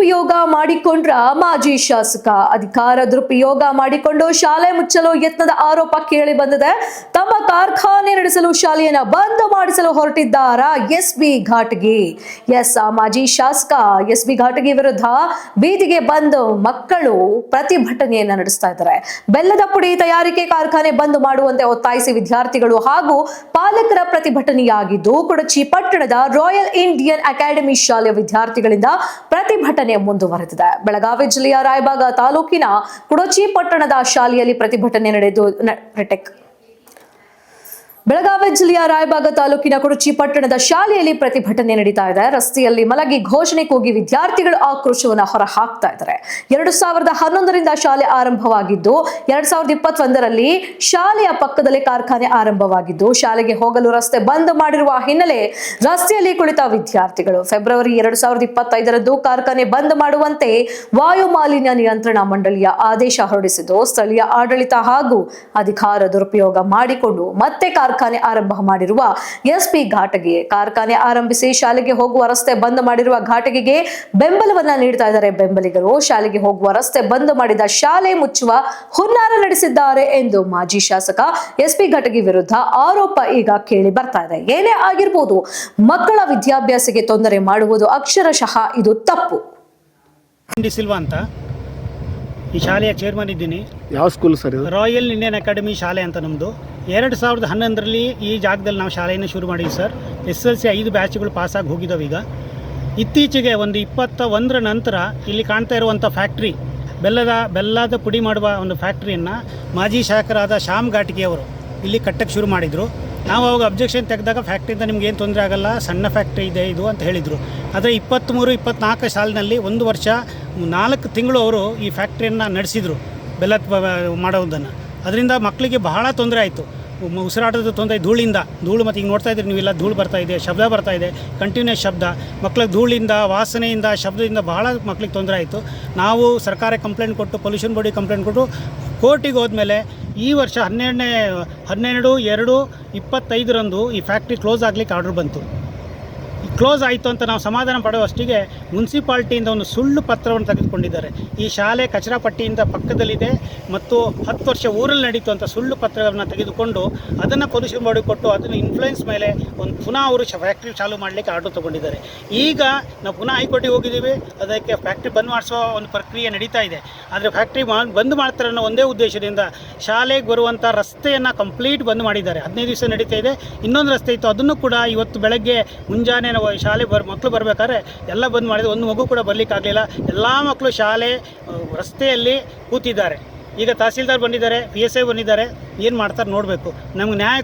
ದುರುಪಯೋಗ ಮಾಡಿಕೊಂಡ್ರ ಮಾಜಿ ಶಾಸಕ. ಅಧಿಕಾರ ದುರುಪಯೋಗ ಮಾಡಿಕೊಂಡು ಶಾಲೆ ಮುಚ್ಚಲು ಯತ್ನದ ಆರೋಪ ಕೇಳಿ ಬಂದಿದೆ. ತಮ್ಮ ಕಾರ್ಖಾನೆ ನಡೆಸಲು ಶಾಲೆಯನ್ನ ಬಂದ್ ಮಾಡಿಸಲು ಹೊರಟಿದ್ದಾರ ಎಸ್ ಬಿ ಘಾಟಗಿ. ಎಸ್ ಮಾಜಿ ಶಾಸಕ ಎಸ್ ಬಿ ಘಾಟಗಿ ವಿರುದ್ಧ ಬೀದಿಗೆ ಬಂದು ಮಕ್ಕಳು ಪ್ರತಿಭಟನೆಯನ್ನ ನಡೆಸ್ತಾ ಇದ್ದಾರೆ. ಬೆಲ್ಲದ ಪುಡಿ ತಯಾರಿಕೆ ಕಾರ್ಖಾನೆ ಬಂದ್ ಮಾಡುವಂತೆ ಒತ್ತಾಯಿಸಿ ವಿದ್ಯಾರ್ಥಿಗಳು ಹಾಗೂ ಪಾಲಕರ ಪ್ರತಿಭಟನೆಯಾಗಿದ್ದು, ಕೊಡಚಿ ಪಟ್ಟಣದ ರಾಯಲ್ ಇಂಡಿಯನ್ ಅಕಾಡೆಮಿ ಶಾಲೆಯ ವಿದ್ಯಾರ್ಥಿಗಳಿಂದ ಪ್ರತಿಭಟನೆ ಮುಂದುವರೆದಿದೆ. ಬೆಳಗಾವಿ ಜಿಲ್ಲೆಯ ರಾಯಬಾಗ ತಾಲೂಕಿನ ಕುಡಚಿ ಪಟ್ಟಣದ ಶಾಲೆಯಲ್ಲಿ ಪ್ರತಿಭಟನೆ ನಡೆದು ನ- ರಿಟೆಕ್ ಬೆಳಗಾವಿ ಜಿಲ್ಲೆಯ ರಾಯಬಾಗ ತಾಲೂಕಿನ ಕುರುಚಿ ಪಟ್ಟಣದ ಶಾಲೆಯಲ್ಲಿ ಪ್ರತಿಭಟನೆ ನಡೀತಾ ಇದೆ. ರಸ್ತೆಯಲ್ಲಿ ಮಲಗಿ ಘೋಷಣೆ ಕೂಗಿ ವಿದ್ಯಾರ್ಥಿಗಳು ಆಕ್ರೋಶವನ್ನ ಹೊರ ಹಾಕ್ತಾ ಇದ್ದಾರೆ. ಎರಡು ಸಾವಿರದ ಹನ್ನೊಂದರಿಂದ ಶಾಲೆ ಆರಂಭವಾಗಿದ್ದು, ಎರಡ್ ಸಾವಿರದ ಇಪ್ಪತ್ತೊಂದರಲ್ಲಿ ಶಾಲೆಯ ಪಕ್ಕದಲ್ಲೇ ಕಾರ್ಖಾನೆ ಆರಂಭವಾಗಿದ್ದು, ಶಾಲೆಗೆ ಹೋಗಲು ರಸ್ತೆ ಬಂದ್ ಮಾಡಿರುವ ಹಿನ್ನೆಲೆ ರಸ್ತೆಯಲ್ಲಿ ಕುಳಿತ ವಿದ್ಯಾರ್ಥಿಗಳು. ಫೆಬ್ರವರಿ ಎರಡು ಸಾವಿರದ ಇಪ್ಪತ್ತೈದರದ್ದು ಕಾರ್ಖಾನೆ ಬಂದ್ ಮಾಡುವಂತೆ ವಾಯು ಮಾಲಿನ್ಯ ನಿಯಂತ್ರಣ ಮಂಡಳಿಯ ಆದೇಶ ಹೊರಡಿಸಿದ್ದು, ಸ್ಥಳೀಯ ಆಡಳಿತ ಹಾಗೂ ಅಧಿಕಾರ ದುರುಪಯೋಗ ಮಾಡಿಕೊಂಡು ಮತ್ತೆ ಕಾರ್ಖಾನೆ ಆರಂಭ ಮಾಡಿರುವ ಎಸ್ಪಿ ಘಾಟಗೆ. ಕಾರ್ಖಾನೆ ಆರಂಭಿಸಿ ಶಾಲೆಗೆ ಹೋಗುವ ರಸ್ತೆ ಬಂದ್ ಮಾಡಿರುವ ಘಾಟಗೆಗೆ ಬೆಂಬಲವನ್ನ ನೀಡ್ತಾ ಇದ್ದಾರೆ ಬೆಂಬಲಿಗರು. ಶಾಲೆಗೆ ಹೋಗುವ ರಸ್ತೆ ಬಂದ್ ಮಾಡಿದ ಶಾಲೆ ಮುಚ್ಚುವ ಹುನ್ನಾರ ನಡೆಸಿದ್ದಾರೆ ಎಂದು ಮಾಜಿ ಶಾಸಕ ಎಸ್ಪಿ ಘಟಗಿ ವಿರುದ್ಧ ಆರೋಪ ಈಗ ಕೇಳಿ ಬರ್ತಾ ಇದೆ. ಏನೇ ಆಗಿರ್ಬೋದು ಮಕ್ಕಳ ವಿದ್ಯಾಭ್ಯಾಸಕ್ಕೆ ತೊಂದರೆ ಮಾಡುವುದು ಅಕ್ಷರಶಃ ಇದು ತಪ್ಪು. ಸಿಲ್ವಾ ಅಂತ. ಈ ಶಾಲೆಯ ಚೇರ್ಮನ್ ಇದ್ದೀನಿ. ಯಾವ school sir royal Indian academy ಶಾಲೆ ಅಂತ ನಮ್ಮದು ಎರಡು ಸಾವಿರದ ಹನ್ನೊಂದರಲ್ಲಿ ಈ ಜಾಗದಲ್ಲಿ ನಾವು ಶಾಲೆಯನ್ನು ಶುರು ಮಾಡಿದ್ವಿ ಸರ್. ಎಸ್ ಎಲ್ ಸಿ ಐದು ಬ್ಯಾಚ್ಗಳು ಪಾಸಾಗಿ ಹೋಗಿದ್ದಾವೆ ಈಗ. ಇತ್ತೀಚೆಗೆ ಒಂದು ಇಪ್ಪತ್ತ ಒಂದರ ನಂತರ ಇಲ್ಲಿ ಕಾಣ್ತಾ ಇರುವಂಥ ಫ್ಯಾಕ್ಟ್ರಿ, ಬೆಲ್ಲದ ಬೆಲ್ಲದ ಪುಡಿ ಮಾಡುವ ಒಂದು ಫ್ಯಾಕ್ಟ್ರಿಯನ್ನು ಮಾಜಿ ಶಾಸಕರಾದ ಶ್ಯಾಮ್ ಘಾಟಿಗೆಯವರು ಇಲ್ಲಿ ಕಟ್ಟಕ್ಕೆ ಶುರು ಮಾಡಿದರು. ನಾವು ಅವಾಗ ಅಬ್ಜೆಕ್ಷನ್ ತೆಗೆದಾಗ ಫ್ಯಾಕ್ಟ್ರಿಯಿಂದ ನಿಮ್ಗೆ ಏನು ತೊಂದರೆ ಆಗಲ್ಲ, ಸಣ್ಣ ಫ್ಯಾಕ್ಟ್ರಿ ಇದೆ ಇದು ಅಂತ ಹೇಳಿದರು. ಆದರೆ ಇಪ್ಪತ್ತ್ಮೂರು ಇಪ್ಪತ್ನಾಲ್ಕು ಸಾಲಿನಲ್ಲಿ ಒಂದು ವರ್ಷ ನಾಲ್ಕು ತಿಂಗಳು ಅವರು ಈ ಫ್ಯಾಕ್ಟ್ರಿಯನ್ನು ನಡೆಸಿದರು ಬೆಲ್ಲ ಮಾಡೋದನ್ನು ಅದರಿಂದ ಮಕ್ಕಳಿಗೆ ಬಹಳ ತೊಂದರೆ ಆಯಿತು. ಉಸಿರಾಟದ ತೊಂದರೆ ಧೂಳಿಂದ. ಧೂಳು ಮತ್ತು ಈಗ ನೋಡ್ತಾ ಇದ್ದೀರಿ ನೀವೆಲ್ಲ, ಧೂಳು ಬರ್ತಾ ಇದೆ, ಶಬ್ದ ಬರ್ತಾ ಇದೆ ಕಂಟಿನ್ಯೂಸ್ ಶಬ್ದ. ಮಕ್ಕಳಿಗೆ ಧೂಳಿಂದ, ವಾಸನೆಯಿಂದ, ಶಬ್ದದಿಂದ ಬಹಳ ಮಕ್ಕಳಿಗೆ ತೊಂದರೆ ಆಯಿತು. ನಾವು ಸರ್ಕಾರ ಕಂಪ್ಲೇಂಟ್ ಕೊಟ್ಟು ಪೊಲ್ಯೂಷನ್ ಬಾಡಿ ಕಂಪ್ಲೇಂಟ್ ಕೊಟ್ಟು ಕೋರ್ಟಿಗೆ ಹೋದ್ಮೇಲೆ ಈ ವರ್ಷ ಹನ್ನೆರಡನೇ, ಹನ್ನೆರಡು, ಎರಡು, ಇಪ್ಪತ್ತೈದರಂದು ಈ ಫ್ಯಾಕ್ಟ್ರಿ ಕ್ಲೋಸ್ ಆಗಲಿಕ್ಕೆ ಆರ್ಡರ್ ಬಂತು. ಕ್ಲೋಸ್ ಆಯಿತು ಅಂತ ನಾವು ಸಮಾಧಾನ ಪಡುವಷ್ಟಿಗೆ ಮುನ್ಸಿಪಾಲ್ಟಿಯಿಂದ ಒಂದು ಸುಳ್ಳು ಪತ್ರವನ್ನು ತೆಗೆದುಕೊಂಡಿದ್ದಾರೆ. ಈ ಶಾಲೆ ಕಚರಾಪಟ್ಟಿಯಿಂದ ಪಕ್ಕದಲ್ಲಿದೆ ಮತ್ತು ಹತ್ತು ವರ್ಷ ಊರಲ್ಲಿ ನಡೀತು ಅಂತ ಸುಳ್ಳು ಪತ್ರಗಳನ್ನು ತೆಗೆದುಕೊಂಡು ಅದನ್ನು ಮಾಡಿ ಕೊಟ್ಟು ಅದನ್ನು ಇನ್ಫ್ಲುಯೆನ್ಸ್ ಮೇಲೆ ಒಂದು ಪುನಃ ಅವರು ಫ್ಯಾಕ್ಟ್ರಿ ಚಾಲೂ ಮಾಡಲಿಕ್ಕೆ ಆರ್ಡರ್ ತೊಗೊಂಡಿದ್ದಾರೆ. ಈಗ ನಾವು ಪುನಃ ಹೈಕೋರ್ಟಿಗೆ ಹೋಗಿದ್ದೀವಿ, ಅದಕ್ಕೆ ಫ್ಯಾಕ್ಟ್ರಿ ಬಂದ್ ಮಾಡಿಸೋ ಒಂದು ಪ್ರಕ್ರಿಯೆ ನಡೀತಾ ಇದೆ. ಆದರೆ ಫ್ಯಾಕ್ಟ್ರಿ ಬಂದ್ ಮಾಡ್ತಾರೆ ಅನ್ನೋ ಒಂದೇ ಉದ್ದೇಶದಿಂದ ಶಾಲೆಗೆ ಬರುವಂಥ ರಸ್ತೆಯನ್ನು ಕಂಪ್ಲೀಟ್ ಬಂದ್ ಮಾಡಿದ್ದಾರೆ. ಹದಿನೈದು ದಿವಸ ನಡೀತಾ ಇದೆ, ಇನ್ನೊಂದು ರಸ್ತೆ ಇತ್ತು, ಅದನ್ನು ಕೂಡ ಇವತ್ತು ಬೆಳಗ್ಗೆ ಮುಂಜಾನೆ ನಾವು ಶಾಲೆ ಬರ್ ಮಕ್ಕಳು ಬರಬೇಕಾದ್ರೆ ಎಲ್ಲ ಬಂದ್ ಮಾಡಿದ್ರು ಒಂದು ಮಗು ಕೂಡ ಬರಲಿಕ್ಕಾಗಲಿಲ್ಲ. ಎಲ್ಲ ಮಕ್ಕಳು ಶಾಲೆ ರಸ್ತೆಯಲ್ಲಿ ಕೂತಿದ್ದಾರೆ. ಈಗ ತಹಸೀಲ್ದಾರ್ ಬಂದಿದ್ದಾರೆ ಪಿ ಎಸ್ ಐ ಬಂದಿದ್ದಾರೆ. ಏನು ಮಾಡ್ತಾರೆ ನೋಡಬೇಕು. ನಮ್ಗೆ ನ್ಯಾಯ